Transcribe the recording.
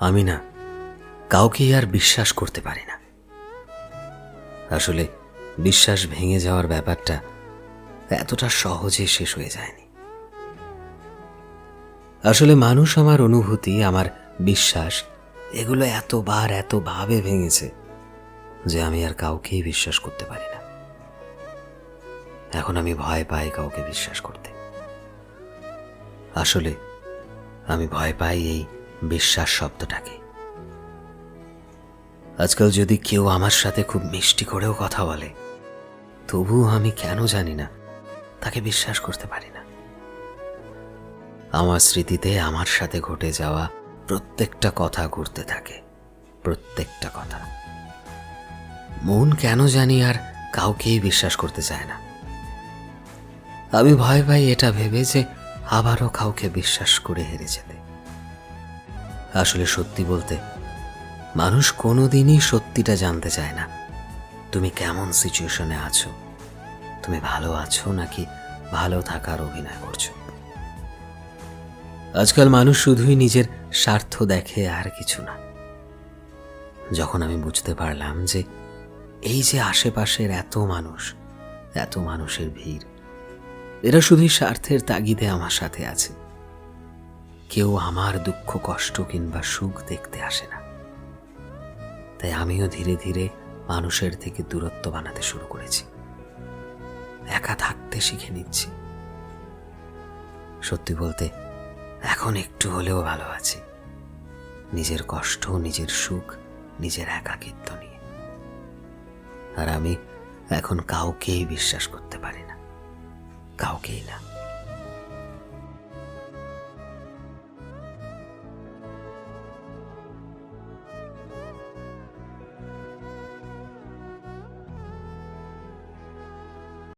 আমি না কাউকেই আর বিশ্বাস করতে পারি না। আসলে বিশ্বাস ভেঙে যাওয়ার ব্যাপারটা এতটা সহজে শেষ হয়ে যায়নি। আসলে মানুষ আমার অনুভূতি, আমার বিশ্বাস, এগুলো এতবার এতভাবে ভেঙেছে যে আমি আর কাউকেই বিশ্বাস করতে পারি না। এখন আমি ভয় পাই কাউকে বিশ্বাস করতে। আসলে আমি ভয় পাই এই বিশ্বাস শব্দটাকে। আজকাল যদি কেউ আমার সাথে খুব মিষ্টি করেও কথা বলে, তবুও আমি কেন জানি না, তাকে বিশ্বাস করতে পারি না। আমার স্মৃতিতে আমার সাথে ঘটে যাওয়া প্রত্যেকটা কথা ঘুরতে থাকে, প্রত্যেকটা কথা। মন কেন জানি আর কাউকেই বিশ্বাস করতে চায় না। আমি ভয় পাই এটা ভেবে যে আবারও কাউকে বিশ্বাস করে হেরে যেতে। আসলে সত্যি বলতে, মানুষ কোনোদিনই সত্যিটা জানতে চায় না। তুমি কেমন সিচুয়েশনে আছো? তুমি ভালো আছো নাকি ভালো থাকার অভিনয় করছ? আজকাল মানুষ শুধুই নিজের স্বার্থ দেখে আর কিছু না। যখন আমি বুঝতে পারলাম যে এই যে আশেপাশের এত মানুষ, এত মানুষের ভিড়, এরা শুধুই স্বার্থের তাগিদে আমার সাথে আছে। কেউ আমার দুঃখ, কষ্ট কিংবা সুখ দেখতে আসে না। তাই আমিও ধীরে ধীরে মানুষের থেকে দূরত্ব বানাতে শুরু করেছি। একা থাকতে শিখে নিচ্ছি। সত্যি বলতে, এখন একটু হলেও ভালো আছি। নিজের কষ্ট, নিজের সুখ, নিজের একাকিত্ব নিয়ে। আর আমি এখন কাউকেই বিশ্বাস করতে পারি না। কাউকেই না।